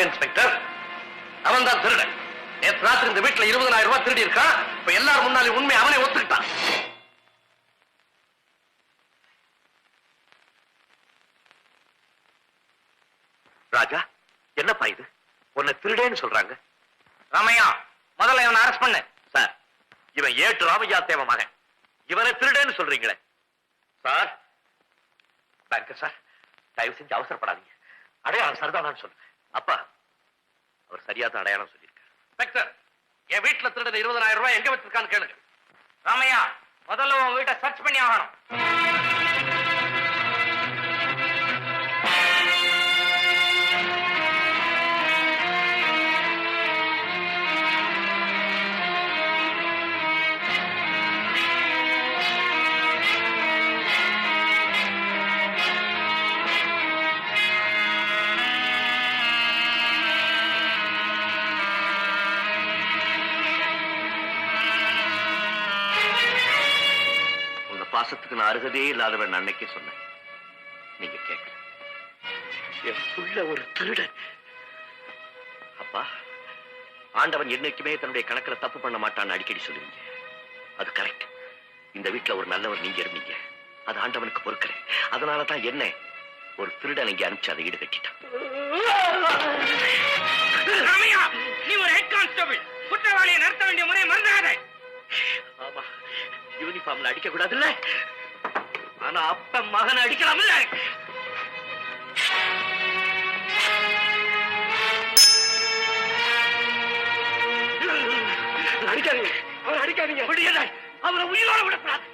Inspector. அவன் தான் திருடன். நேற்று ராத்திரி இந்த வீட்டுல இருபதனாயிரம் ரூபாய் திருடி இருக்கான் இப்ப எல்லாரும் முன்னாலே உண்மை அவனே ஒத்துக்கிட்டான். ராஜா என்னப்பா இது? உன்னை திருடேன்னு சொல்றாங்க. ராமையா முதல்ல இவனை அரெஸ்ட் பண்ணு. சார் இவன் ஏட்டு ராமையா தேவ மகன். இவனை திருடேன்னு சொல்றீங்களே. சார். பேங்கர் சார் தயவு செஞ்சு அவசரப்படாதீங்க. அடையாளம் சரிதானான்னு சொல்லுங்க அப்பா அவர் சரியாத அடையாளம் சொல்லியிருக்காரு. இன்ஸ்பெக்டர் என் வீட்டுல திருடுற இருபதாயிரம் ரூபாய் எங்க வச்சிருக்கான்னு கேளுங்க. ராமையா முதல்ல உங்க வீட்டை சர்ச் பண்ணி ஆகணும் பாசத்துக்கு நான் அருகதே இல்லாதவன் அன்னைக்கே சொன்னேன். நீங்க கேட்கல. என் புள்ள ஒரு திருடன். அப்பா ஆண்டவன் என்னைக்குமே தன்னுடைய கணக்குல தப்பு பண்ண மாட்டான்னு அடிக்கடி சொல்லுவீங்க. அது கரெக்ட். இந்த வீட்டுல ஒரு நல்லவர் நீங்க இருந்தீங்க. அது ஆண்டவனுக்கு பொறுக்கிறேன் அதனால தான் என்ன ஒரு திருடன் இங்க அனுப்பிச்சு அதை ஈடு கட்டிட்டான். நீ ஒரு ஹெட் கான்ஸ்டபிள் குற்றவாளியை நடத்த வேண்டிய முறை மறந்தாதே யூனிஃபார்ம்ல அடிக்க கூடாதுல்ல ஆனா அப்ப மகன் அடிக்கலாம்ல? அடிக்காதீங்க. அவர் அடிக்காதீங்க. அவரை உயிரோட விடக்கூடாது.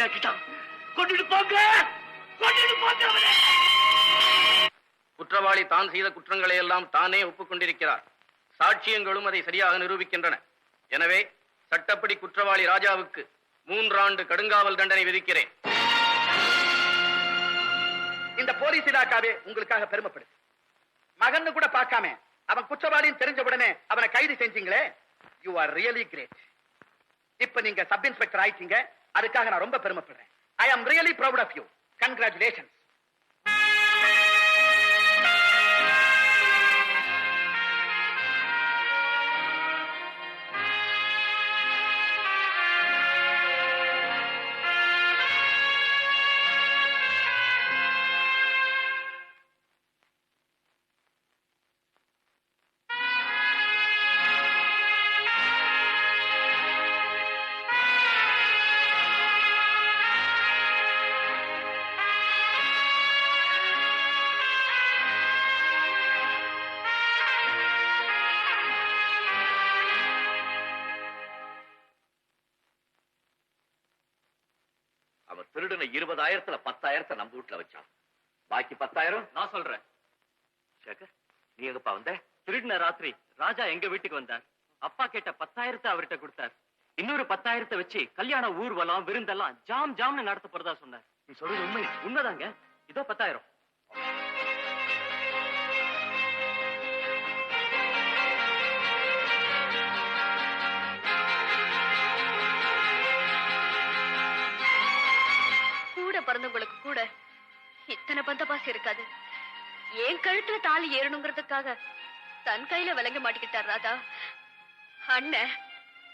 என்னை பாவியாக்கிட்டான் கொண்டுட்டு போங்க. கொண்டுட்டு போங்க அவனை. குற்றவாளி தான் செய்த குற்றங்களை எல்லாம் தானே ஒப்புக்கொண்டிருக்கிறார். சாட்சியங்களும் அதை சரியாக நிரூபிக்கின்றன. எனவே சட்டப்படி குற்றவாளி ராஜாவுக்கு மூன்றாண்டு கடுங்காவல் தண்டனை விதிக்கிறேன். இந்த போலீஸ் இலாக்காவே உங்களுக்காக பெருமைப்படுது. மகன்னு கூட பார்க்காம அவன் குற்றவாளின்னு தெரிஞ்ச உடனே அவனை கைது செஞ்சீங்களே? யூ ஆர் ரியலி கிரேட் இப்ப நீங்க சப் இன்ஸ்பெக்டர் ஆயிட்டீங்க. அதுக்காக நான் ரொம்ப பெருமைப்படுறேன். I am really proud of you congratulations திருடனை இருபதாயிரத்துல பத்தாயிரத்தை நம்ம வீட்டுல வச்சான். பாக்கி பத்தாயிரம் நான் சொல்றேன். சேகர் நீ எங்கப்பா வந்த? திருடின ராத்திரி ராஜா எங்க வீட்டுக்கு வந்தார்? அப்பா கேட்ட பத்தாயிரத்தை அவர்கிட்ட கொடுத்தார். இன்னொரு பத்தாயிரத்தை வச்சு கல்யாண ஊர்வலம் விருந்தெல்லாம் ஜாம் ஜாம்னு நடத்த போறதா சொன்னார். நீ சொல்றது உண்மை. உண்மைதாங்க. இதோ பத்தாயிரம். பிறந்தவங்களுக்கு கூட இத்தனை பந்தபாசு இருக்காது. என் கழுத்துல தாலி ஏறணுங்கிறதுக்காக தன் கையில விளங்க மாட்டிக்கிட்டார் ராதா? அண்ணன்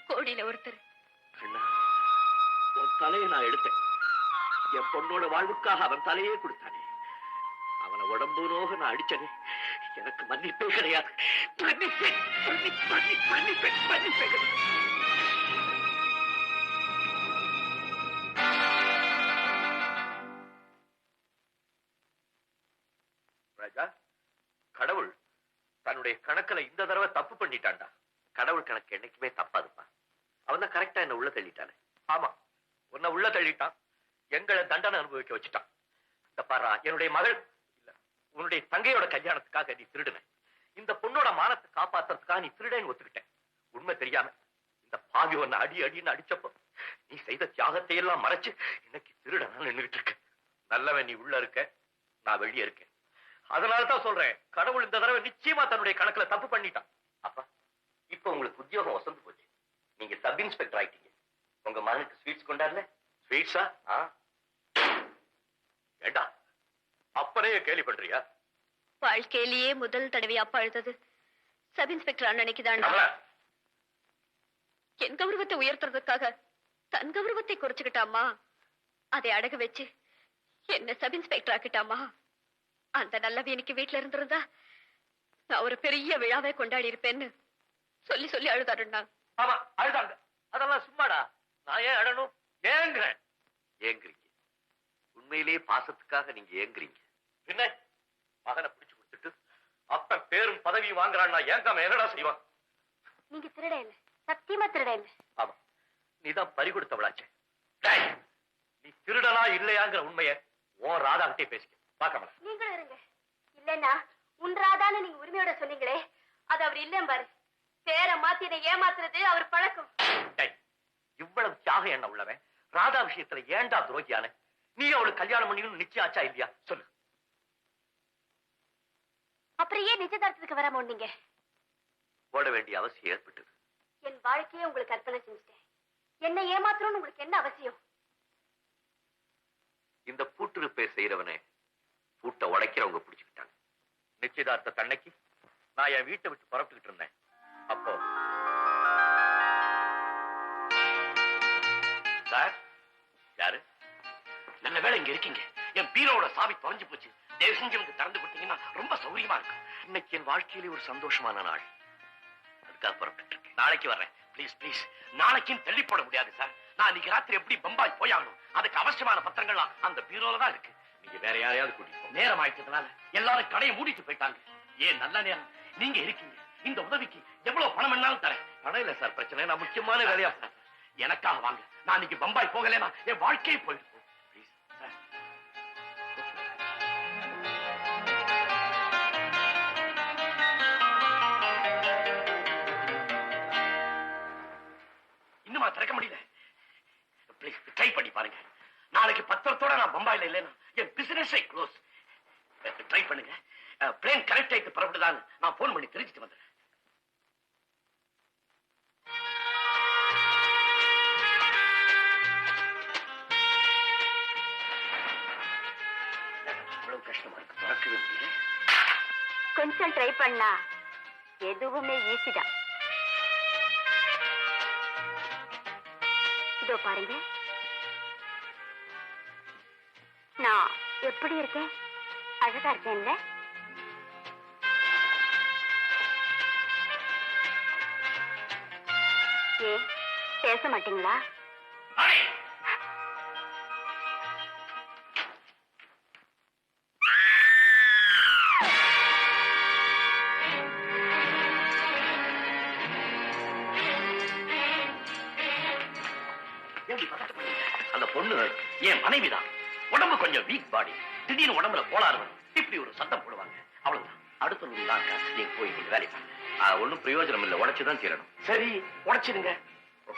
கோடியில ஒருத்தர். உன் தலையை நான் எடுத்தேன். என் பொண்ணோட வாழ்வுக்காக அவன் தலையே கொடுத்தானே. அவனை உடம்பு நோக நான் அடிச்சனே எனக்கு மன்னிப்பே கிடையாது. மன்னிப்பேன் மன்னி மன்னிப்பேன் மன்னிப்பேன் அவனுடைய கணக்குல இந்த தடவை தப்பு பண்ணிட்டான்டா. கடவுள் கணக்கு என்னைக்குமே தப்பாதுப்பா. அவன் தான் கரெக்டா என்ன உள்ள தள்ளிட்டானே. ஆமா உன்னை உள்ள தள்ளிட்டான். எங்களை தண்டனை அனுபவிக்க வச்சுட்டான். இந்த பாரா என்னுடைய மகள் இல்ல உன்னுடைய தங்கையோட கல்யாணத்துக்காக நீ திருடுன. இந்த பொண்ணோட மானத்தை காப்பாத்துறதுக்காக நீ திருடன்னு ஒத்துக்கிட்டேன். உண்மை தெரியாம இந்த பாவி உன்னை அடி அடின்னு அடிச்சப்போ நீ செய்த தியாகத்தை எல்லாம் மறைச்சு இன்னைக்கு திருடனா நின்றுட்டு இருக்க. நல்லவன் நீ உள்ள இருக்க நான் வெளியே இருக்கேன். அதனாலதான் சொல்றேன் கடவுள் இந்த தடவை நிச்சயமா தன்னுடைய கணக்குல தப்பு பண்ணிட்டான். அப்பா இப்ப உங்களுக்கு உத்தியோகம் வசந்து போச்சு. நீங்க சப் இன்ஸ்பெக்டர் ஆயிட்டீங்க. உங்க மகனுக்கு ஸ்வீட்ஸ் கொண்டாடல? ஸ்வீட்ஸா ஆ. ஏண்டா அப்பனே கேலி பண்றியா? வாழ்க்கையிலேயே முதல் தடவை அப்பா அழுதது சப் இன்ஸ்பெக்டர் அண்ணனைக்கு கமலா, என் கௌரவத்தை உயர்த்துறதுக்காக தன் கௌரவத்தை குறைச்சுக்கிட்டாமா அதை அடகு வச்சு என்ன சப் இன்ஸ்பெக்டர் ஆக்கிட்டாமா அந்த நல்லவி எனக்கு வீட்டுல இருந்திருந்தா நான் ஒரு பெரிய விழாவை கொண்டாடி இருப்பேன்னு சொல்லி சொல்லி அழுதாருண்ணா. ஆமா அழுதாங்க. அதெல்லாம் சும்மாடா. நான் ஏன் அழணும்? ஏங்குறேன். ஏங்குறீங்க. உண்மையிலேயே பாசத்துக்காக நீங்க ஏங்குறீங்க. என்ன மகனை பிடிச்சு கொடுத்துட்டு அப்ப பேரும் பதவியும் வாங்குறான்னா ஏங்காம என்னடா செய்வான்? நீங்க திருட இல்ல சத்தியமா திருட இல்ல ஆமா. நீதான் பறி கொடுத்தவளாச்சே. நீ திருடனா இல்லையாங்கிற உண்மைய உன் ராதா கிட்டே பேசிக்க. பாக்கமல நீங்களும் இருங்க. இல்லன்னா உன்றாதான்னு நீங்க உரிமையோட சொன்னீங்களே அது அவர் இல்லம் பாரு. பேரை மாத்தி இதை ஏமாத்துறது அவர் பழக்கம். இவ்வளவு தியாக எண்ணம் உள்ளவன்? ராதா விஷயத்துல ஏன்டா துரோகியான? நீ அவளுக்கு கல்யாணம் பண்ணிக்கணும் நிச்சயம் ஆச்சா இல்லையா? சொல்லு. அப்புறம் ஏன் நிச்சயதார்த்தத்துக்கு வராம நீங்க ஓட வேண்டிய அவசியம் ஏற்பட்டது. என் வாழ்க்கையை உங்களுக்கு அர்ப்பணம் செஞ்சுட்டேன். என்ன ஏமாத்தணும்னு உங்களுக்கு என்ன அவசியம்? இந்த பூட்டுருப்பை செய்யறவனே பூட்டை உடைக்கிறவங்க பிடிச்சுக்கிட்டாங்க. நிச்சயதார்த்த தன்னைக்கு நான் என் வீட்டை விட்டு புறப்பட்டுக்கிட்டு இருந்தேன். அப்போ சார் யாரு? நல்ல வேளை இங்க இருக்கீங்க. என் பீரோட சாவி தொலைஞ்சு போச்சு. தயவு செஞ்சு வந்து திறந்து கொடுத்தீங்கன்னா ரொம்ப சௌரியமா இருக்கும். இன்னைக்கு என் வாழ்க்கையிலே ஒரு சந்தோஷமான நாள். அதுக்காக புறப்பட்டு இருக்கேன் நாளைக்கு வர்றேன். ப்ளீஸ் ப்ளீஸ் நாளைக்கும் தள்ளி போட முடியாது சார். நான் இன்னைக்கு ராத்திரி எப்படி பம்பாய் போயாகணும்? அதுக்கு அவசியமான பத்திரங்கள்லாம் அந்த பீரோல தான் இருக்கு. நீங்க வேற யாரையாவது கூட்டிட்டு. நேரம் ஆயிட்டதுனால எல்லாரும் கடையை மூடிட்டு போயிட்டாங்க. ஏன் நல்ல நேரம்? நீங்க இருக்கீங்க. இந்த உதவிக்கு எவ்வளவு பணம் வேணாலும் தரேன். பணம் இல்ல சார் பிரச்சனை நான் முக்கியமான வேலையா சார் எனக்காக வாங்க. நான் இன்னைக்கு பம்பாய் போகலைன்னா என் வாழ்க்கையே போயிட்டு இன்னுமா திறக்க முடியல? ப்ளீஸ் ட்ரை பண்ணி பாருங்க. நாளைக்கு பத்திரத்தோட நான் பம்பாயில இல்லைன்னா என் பிசினஸே க்ளோஸ் ட்ரை பண்ணுங்க. பிளேன் கரெக்ட் ஆயிட்டு புறப்படுதான்னு நான் போன் பண்ணி தெரிஞ்சுட்டு வந்துடுறேன் கஷ்டமா இருக்கு. திறக்கவே முடியல. கொஞ்சம் ட்ரை பண்ணா எதுவுமே ஈஸி தான். இதோ பாருங்க. நான் எப்படி இருக்கேன்? அழகா இருக்கேன்ல? ஏ பேச மாட்டீங்களா? அந்த பொண்ணு என் மனைவிதான். உடம்பு கொஞ்சம் வீக் பாடி திடீர்னு உடம்புல கோளாறு வரும். இப்படி ஒரு சத்தம் போடுவாங்க. அவ்வளவுதான். அடுத்த நீங்க போய் வேலை ஒண்ணும் பிரயோஜனம் இல்லை உடைச்சுதான் தீரணும். சரி உடைச்சிடுங்க.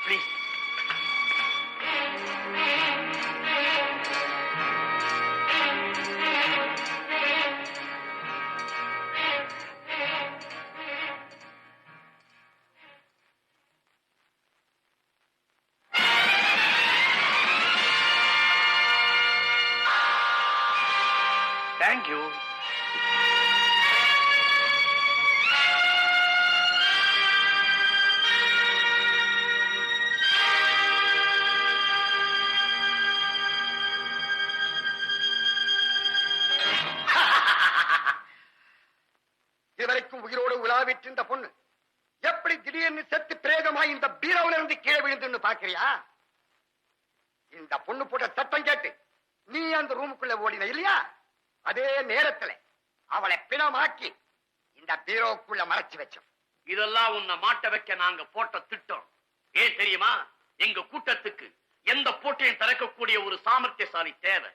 ப்ளீஸ் இதுவரைக்கும் உயிரோடு உலாவிட்டு இந்த பொண்ணு. எப்படி திடீர்னு செத்து பிரேதமாய் இந்த பீரோவில இருந்து கீழே விழுந்துன்னு பாக்குறியா இந்த பொண்ணு போட்ட சத்தம் கேட்டு நீ அந்த ரூமுக்குள்ள ஓடின இல்லையா? அதே நேரத்துல அவளை பிணமாக்கி இந்த பீரோக்குள்ள மறைச்சு வச்சோம். இதெல்லாம் உன்னை மாட்ட வைக்க நாங்க போட்ட திட்டம். ஏன் தெரியுமா? எங்க கூட்டத்துக்கு எந்த பூட்டையும் திறக்கக்கூடிய ஒரு சாமர்த்தியசாலி தேவை.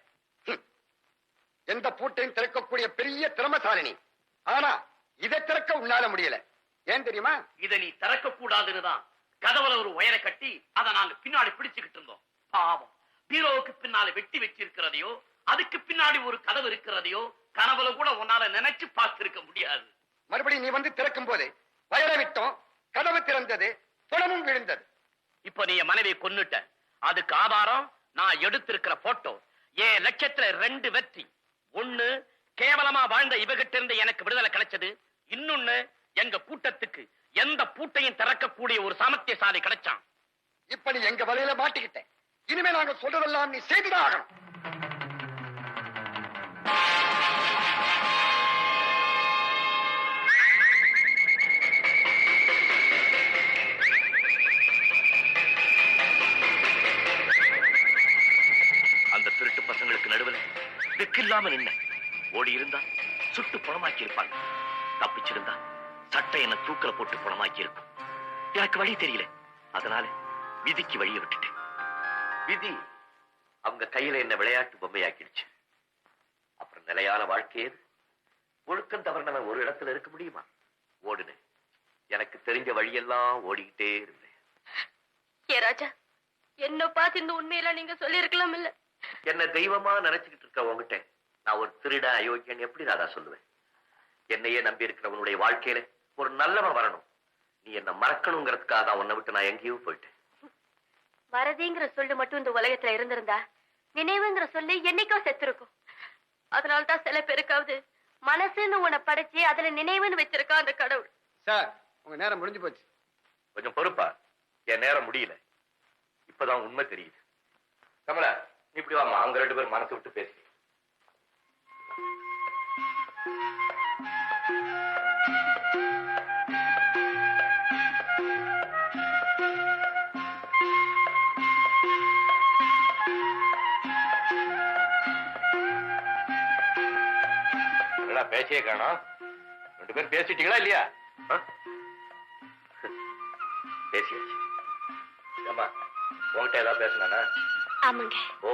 எந்த பூட்டையும் திறக்கக்கூடிய பெரிய திறமசாலினி. ஆனா இதை திறக்க உன்னால முடியல. ஏன் தெரியுமா? இதை நீ திறக்க கூடாதுன்னு தான் கதவுல ஒரு ஒயரை கட்டி அதை நாங்க பின்னாடி பிடிச்சுக்கிட்டு இருந்தோம். பாவம். பீரோவுக்கு பின்னால வெட்டி வச்சிருக்கிறதையோ அதுக்கு பின்னாடி ஒரு கதவு இருக்கிறதையோ கனவுல கூட உன்னால நினைச்சு பார்த்திருக்க முடியாது. மறுபடியும் நீ வந்து திறக்கும் போது வயர விட்டோம் கதவு திறந்தது புலமும் விழுந்தது. இப்ப நீ என் மனைவியை கொன்னுட்ட. அதுக்கு ஆதாரம் நான் எடுத்திருக்கிற போட்டோ. என் லட்சத்துல ரெண்டு வெற்றி. ஒண்ணு கேவலமா வாழ்ந்த இவகிட்ட இருந்து எனக்கு விடுதலை கிடைச்சது. இன்னொன்னு எங்க கூட்டத்துக்கு எந்த பூட்டையும் திறக்கக்கூடிய ஒரு சாமர்த்தியசாலி கிடைச்சான். இப்ப நீ எங்க வலையில மாட்டிக்கிட்ட இனிமே நாங்க சொல்றதெல்லாம் நீ செய்துதான் ஆகணும். அந்த திருட்டு பசங்களுக்கு நடுவுல திக்கில்லாம நின்ன. ஓடி இருந்தா சுட்டு பணமாக்கி இருப்பாங்க தப்பிச்சிருந்தா சட்டை என்ன தூக்கல போட்டு பணமாக்கி இருக்கும் எனக்கு வழி தெரியல. அதனால விதிக்கு வழியை விட்டுட்டேன். விதி அவங்க கையில என்ன விளையாட்டு பொம்மையாக்கிடுச்சு. அப்புறம் நிலையான வாழ்க்கை ஏது ஒழுக்கம் தவறினவன் ஒரு இடத்துல இருக்க முடியுமா? ஓடுனேன். எனக்கு தெரிஞ்ச வழியெல்லாம் ஓடிக்கிட்டே இருந்தேன். ஏ ராஜா என்ன பார்த்து இந்த உண்மையெல்லாம் நீங்க சொல்லியிருக்கலாம் இல்ல என்ன தெய்வமா நினைச்சுக்கிட்டு இருக்க உங்ககிட்ட நான் ஒரு திருட அயோக்கியன் எப்படி ராதா சொல்லுவேன்? என்னையே நம்பி இருக்கிறவனுடைய வாழ்க்கையில ஒரு நல்லவன் வரணும். நீ என்ன மறக்கணுங்கிறதுக்காக தான் உன்னை விட்டு நான் எங்கேயோ போயிட்டேன். மறதிங்கிற சொல்லு மட்டும் இந்த உலகத்துல இருந்திருந்தா நினைவுங்கிற சொல்லு என்னைக்கோ செத்துருக்கும். அதனால்தான் சில பேருக்காவது மனசுன்னு உன்னை படைச்சு அதுல நினைவுன்னு வச்சிருக்கா அந்த கடவுள். சார் உங்க நேரம் முடிஞ்சு போச்சு. கொஞ்சம் பொறுப்பா? என் நேரம் முடியல. இப்பதான் உண்மை தெரியுது. கமலா நீ இப்படி வாமா அவங்க ரெண்டு பேரும் மனசு விட்டு பேசி என்னடா பேச்சே காணோம்? ரெண்டு பேரும் பேசிட்டீங்களா இல்லையா? பேசியாச்சு. ஏம்மா உன்கிட்ட ஏதாவது பேசினானா ஆமாங்க. ஓ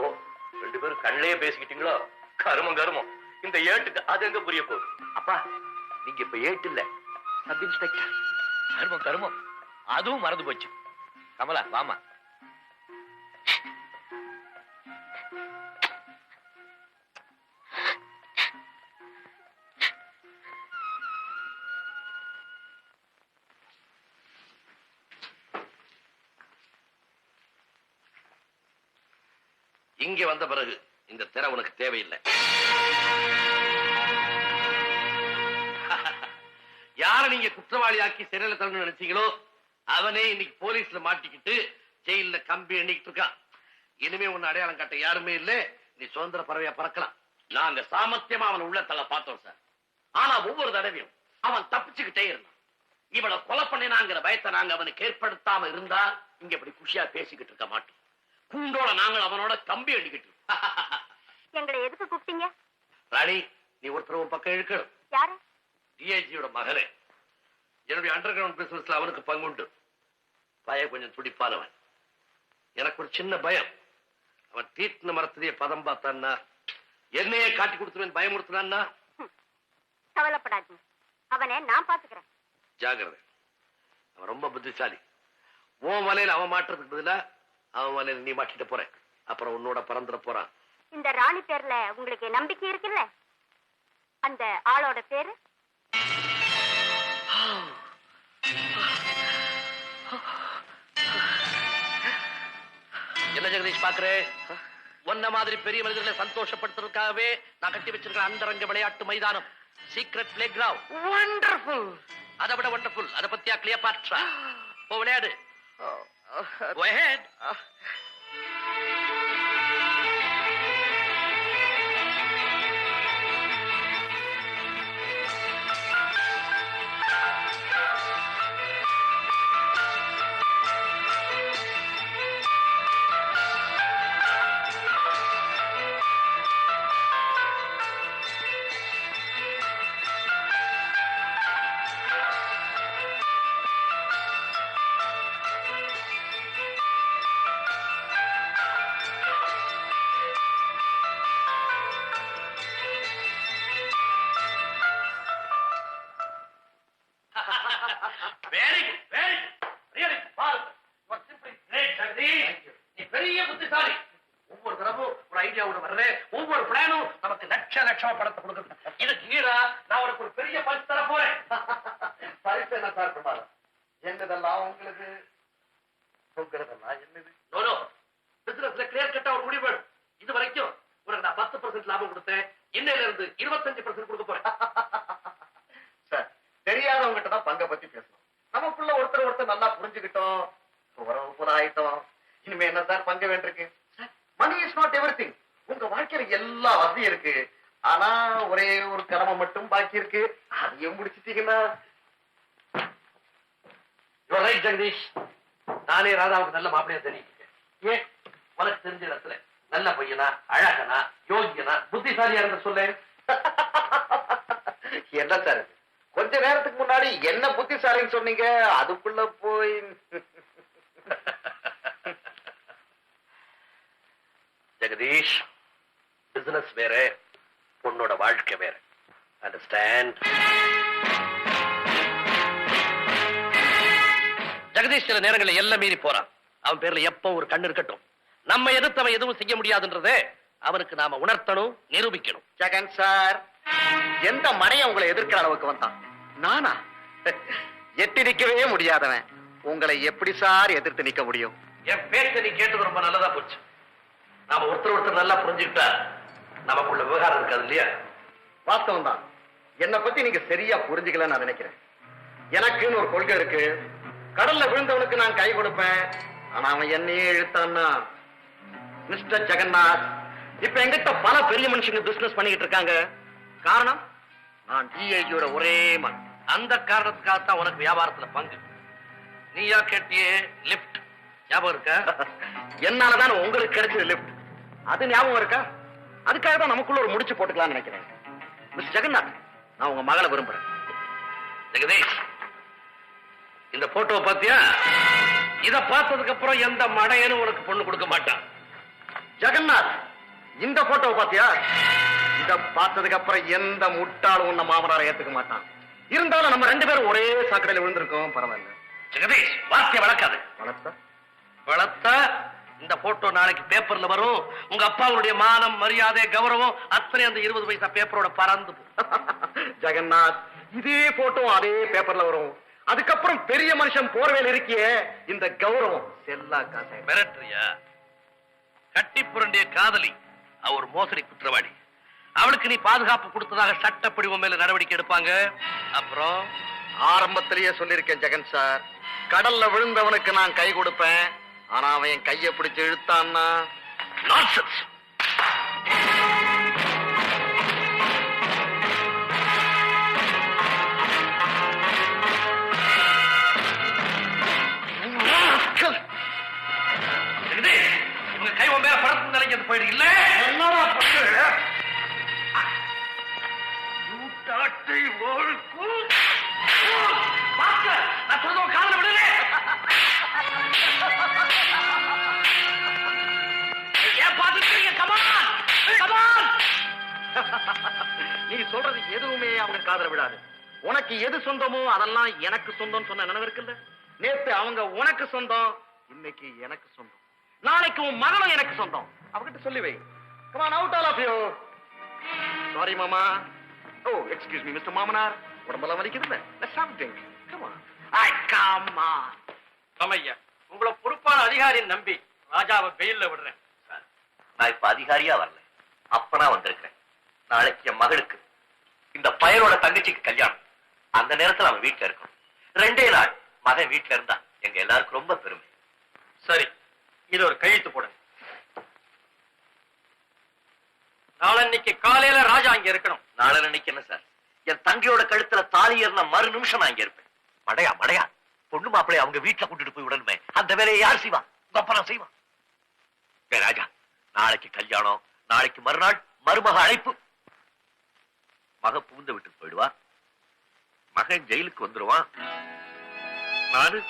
ரெண்டு பேரும் கண்ணிலேயே பேசிக்கிட்டீங்களோ? கருமம் கருமம். இந்த ஏட்டுக்கு அது எங்க புரிய போகுது? அப்பா நீங்க இப்ப ஏட்டு இல்ல. Sub inspector. கருமம் கருமம் அதுவும் மறந்து போச்சு. கமலா வாமா இங்க வந்த பிறகு தேவையில்லை. யார நீங்க குற்றவாளியாக்கி சிறையில தள்ளணும்னு நினைச்சீங்களோ அவனே இன்னைக்கு போலீஸ்ல மாட்டிக்கிட்டு ஜெயில கம்பி எண்ணிக்கிட்டு இருக்கான். இனிமே உன்னை அடையாளம் காட்ட யாருமே இல்ல. நீ சுதந்திர பறவையா பறக்கலாம். நாங்க சாமர்த்தியமா அவன் உள்ளத்தல பார்த்தோம் சார். ஆனா ஒவ்வொரு தடவையும் அவன் தப்பிச்சுக்கிட்டே இருந்தான். இவளை கொலை பண்ணினாங்கிற பயத்தை நாங்க அவனுக்கு ஏற்படுத்தாம இருந்தா இங்க இப்படி குஷியா பேசிக்கிட்டு இருக்க மாட்டோம். கூண்டோட நாங்கள் அவனோட கம்பி அடிக்கிட்டு எங்களை எதுக்கு கூப்பிட்டீங்க? ராணி நீ ஒருத்தர் ஒரு பக்கம் இழுக்கணும். யாரு? டிஐஜியோட மகனே. என்னுடைய அண்டர் கிரவுண்ட் பிசினஸ்ல அவனுக்கு பங்குண்டு. பய கொஞ்சம் துடிப்பானவன். எனக்கு ஒரு சின்ன பயம். அவன் தீட்டின மரத்திலேயே பதம் பார்த்தான்னா என்னையே காட்டி கொடுத்துருவேன் பயமுறுத்தினான்னா? கவலைப்படாதீங்க. அவனை நான் பாத்துக்கிறேன் ஜாகிரதை அவன் ரொம்ப புத்திசாலி. உன் வலையில அவன் மாட்டுறதுக்கு பதிலா அவன் வலையில நீ மாட்டிட்டு போற. அப்புறம் உன்னோட பறந்துட போறான். இந்த ராணி பேர்ல உங்களுக்கு நம்பிக்கை இருக்குல்ல? அந்த ஆளோட பேரு? என்ன ஜெகதீஷ் பாக்குறே? உன்ன மாதிரி பெரிய மனிதர்களை சந்தோஷப்படுத்துறதுக்காகவே நான் கட்டி வச்சிருக்கிற அந்தரங்க விளையாட்டு மைதானம் சீக்ரெட் பிளே கிரவுண்ட் வண்டர்ஃபுல் அதை விட வண்டர்ஃபுல் அதை பத்தியா கிளியபாட்ரா போ விளையாடு. வெரி குட் வெரி ரியலி பாருங்க you are simply great Jagadish நீ பெரிய புத்திசாலி. ஒவ்வொரு தடவும் ஒரு ஐடியாவோட வர்ற ஒவ்வொரு பிளானும் நமக்கு லட்ச லட்சமா படத்தை கொடுக்குது. இதுக்கு ஈடா நான் உனக்கு ஒரு பெரிய பரிசு தர போறேன். பரிசு என்ன சார் பிரமாதம் என்னதெல்லாம் உங்களுக்கு? உங்களதெல்லாம் என்னது? நோ பிசினஸ்ல கிளியர் கட்டா ஒரு முடிவு இது வரைக்கும் உனக்கு நான் பத்து பர்சன்ட் லாபம் கொடுத்தேன். இன்னையில இருந்து இருபத்தஞ்சு பர்சன்ட் கொடுக்க போறேன் சார் தெரியாதவங்ககிட்ட தான் பங்கை பத்தி பேசணும். நமக்குள்ள ஒருத்தர் ஒருத்தர் நல்லா புரிஞ்சுக்கிட்டோம். உறவு போல ஆயிட்டோம். இனிமே என்ன சார் பங்கு வேண்டிருக்கு? Money is not everything உங்க வாழ்க்கையில எல்லா வசதியும் இருக்கு. ஆனா ஒரே ஒரு கடமை மட்டும் பாக்கி இருக்கு. அதையும் முடிச்சிட்டீங்கன்னா. ரைட் ஜெகதீஷ் நானே ராதாவுக்கு நல்ல மாப்பிளையா தெரிஞ்சுக்கிட்டேன் ஏன்? உனக்கு தெரிஞ்ச இடத்துல நல்ல பையனா அழகனா யோகியனா புத்திசாலியா இருந்த சொல்ல என்ன சார் கொஞ்ச நேரத்துக்கு முன்னாடி என்ன புத்திசாலின்னு சொன்னீங்க? அதுக்குள்ள போய். ஜெகதீஷ் பிசினஸ் வேற பொண்ணோட வாழ்க்கை வேற. அண்டர்ஸ்டாண்ட் ஜெகதீஷ் சில நேரங்களில் எல்லாம் மீறி போறான். அவன் பேர்ல எப்போ ஒரு கண்ணு இருக்கட்டும். நம்ம எதிர்த்தவன் எதுவும் செய்ய முடியாதுன்றதே அவனுக்கு நாம உணர்த்தணும் நிரூபிக்கணும். ஜெகன் சார் எந்த மடையை உங்களை எதிர்க்கிற அளவுக்கு வந்தான்? நானா? எட்டி நிக்கவே முடியாதவன். உங்களை எப்படி சார் எதிர்த்து நிக்க முடியும்? என் பேச்ச நீ கேட்டது ரொம்ப நல்லதா போச்சு. நாம ஒருத்தர் ஒருத்தர் நல்லா புரிஞ்சுக்கிட்டா நமக்குள்ள விவகாரம் இருக்காது இல்லையா? வாஸ்தவம் தான். என்னை பத்தி நீங்க சரியா புரிஞ்சுக்கலன்னு நான் நினைக்கிறேன். எனக்குன்னு ஒரு கொள்கை இருக்கு. கடல்ல விழுந்தவனுக்கு நான் கை கொடுப்பேன். ஆனா அவன் என்னையே இழுத்தான்னா? மிஸ்டர் ஜெகநாத் இப்ப எங்கிட்ட பல பெரிய மனுஷங்க பிசினஸ் பண்ணிக்கிட்டு இருக்காங்க. காரணம் நான் டிஐஜியோட ஒரே மகன். அந்த காரணத்துக்காக தான் உனக்கு வியாபாரத்துல பங்கு. நீயா கேட்டியே லிஃப்ட். ஞாபகம் இருக்கா? என்னாலதான் உங்களுக்கு கிடைச்சது லிஃப்ட். அது ஞாபகம் இருக்கா? அதுக்காக தான் நமக்குள்ள ஒரு முடிச்சு போட்டுக்கலாம்னு நினைக்கிறேன். மிஸ் ஜெகநாத் நான் உங்க மகளை விரும்புறேன். ஜெகதீஷ் இந்த போட்டோவை பாத்தியா? இத பார்த்ததுக்கு அப்புறம் எந்த மடையனும் உனக்கு பொண்ணு கொடுக்க மாட்டான். ஜெகநாத் இந்த போட்டோவை பாத்தியா? இத பார்த்ததுக்கு அப்புறம் எந்த முட்டாளும் உன்ன மாமனாரை ஏத்துக்க மாட்டான். இருந்தாலும் நம்ம ரெண்டு பேரும் ஒரே சாக்கடையில விழுந்திருக்கோம் பரவாயில்ல. ஜெகதீஷ் வார்த்தையை வளர்க்காது. வணக்கம் வளர்த்தா இந்த போட்டோ நாளைக்கு பேப்பர்ல வரும். உங்க அப்பாவுடைய மானம் மரியாதை கௌரவம் அத்தனை அந்த இருபது பைசா பேப்பரோட பறந்து. ஜெகநாத் இதே போட்டோ அதே பேப்பர்ல வரும். அதுக்கப்புறம் பெரிய மனுஷன் போர்வேல் இருக்கியே இந்த கௌரவம். செல்லா காசை மிரட்டுறியா? கட்டி புரண்டிய காதலி அவ ஒரு மோசடி குற்றவாளி. அவளுக்கு நீ பாதுகாப்பு கொடுத்ததாக சட்டப்படி உன் மேல நடவடிக்கை எடுப்பாங்க. அப்புறம் ஆரம்பத்திலேயே சொல்லியிருக்கேன் ஜெகன் சார் கடல்ல விழுந்தவனுக்கு நான் கை கொடுப்பேன். ஆனா அவன் என் கையை பிடிச்சு இழுத்தான்னா? நான்சென்ஸ் கை உன் மேல படத்து நிலைக்கிறது போயிடு இல்ல? என்னடா நாட்டை வாழ்க்கும். ஒழுக்கும் பார்க்க நான் சொல்றது ஏன் பார்த்துருக்கீங்க கமான் கமான் நீ சொல்றது எதுவுமே அவங்க காதல விடாது. உனக்கு எது சொந்தமோ அதெல்லாம் எனக்கு சொந்தம் சொன்ன நினைவு இருக்குல்ல நேத்து அவங்க உனக்கு சொந்தம் இன்னைக்கு எனக்கு சொந்தம். நாளைக்கு உன் மகளும் எனக்கு சொந்தம். அவகிட்ட சொல்லி வை. Come on out all of you sorry மாமா. ஓ எக்ஸ்கியூஸ் மீ மிஸ்டர் மாமனார் உடம்பெல்லாம் வலிக்குதுல்ல? Let's have drink come on I come on Ramaiya உங்களை பொறுப்பான அதிகாரி நம்பி ராஜாவை வெயில்ல விடுறேன். நான் இப்ப அதிகாரியா வரல. அப்பனா வந்திருக்கிறேன். நாளைக்கு என் மகளுக்கு இந்த பயரோட தங்கச்சிக்கு கல்யாணம். அந்த நேரத்துல அவன் வீட்டுல இருக்கணும். ரெண்டே நாள் மகன் வீட்டுல இருந்தா எங்க எல்லாருக்கும் ரொம்ப பெருமை. சரி இது ஒரு கையெழுத்து போடுங்க. நாளன்னைக்கு காலையில ராஜா அங்க இருக்கணும். நாள அன்னைக்கு என்ன சார்? என் தங்கையோட கழுத்துல தாலி ஏறின மறு நிமிஷம் நான் இங்க இருப்பேன். மடையா மடையா. பொண்ணு மாப்பிளைய அவங்க வீட்டுல கூட்டிட்டு போய் விடணுமே. அந்த வேலையை யார் செய்வா? உங்க அப்பா செய்வான். ராஜா நாளைக்கு கல்யாணம் நாளைக்கு மறுநாள் மருமக அழைப்பு. மக புகுந்த வீட்டுக்கு போயிடுவா. மகன் ஜெயிலுக்கு வந்துருவான். நானு.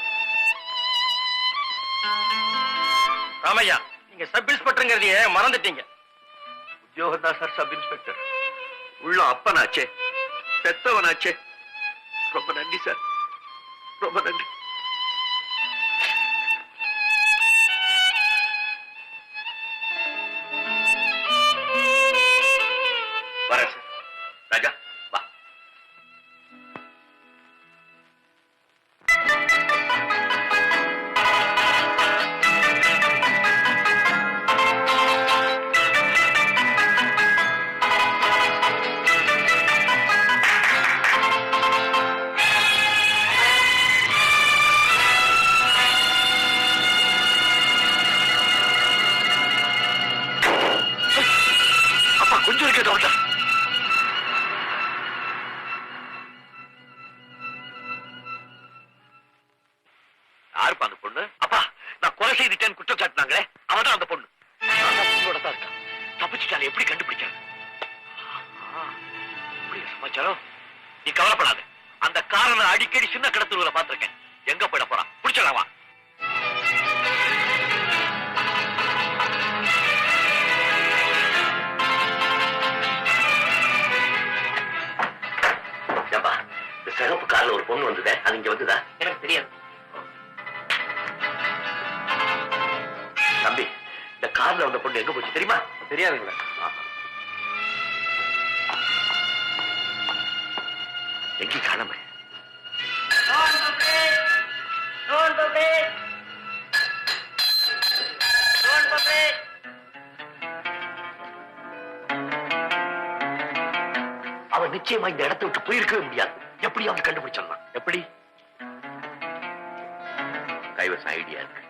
ராமையா நீங்க சப் இன்ஸ்பெக்டருங்கிறதையே மறந்துட்டீங்க. உத்தியோகம் தான் சார் சப் இன்ஸ்பெக்டர். உள்ள அப்பனாச்சே பெத்தவனாச்சே. ரொம்ப நன்றி சார். ரொம்ப நன்றி. சிகப்பு கார்ல ஒரு பொண்ணு வந்ததே. அது இங்க வந்ததா? எனக்கு தெரியாது. தம்பி இந்த கார்ல வந்த பொண்ணு எங்க போச்சு தெரியுமா? தெரியாதுங்களா. எங்கேயும் காணாம? அவன் நிச்சயமா இந்த இடத்தை விட்டு போயிருக்கவே முடியாது. எப்படி அவன் கண்டுபிடிச்சிடலாம். எப்படி? கைவசம் ஐடியா இருக்கு.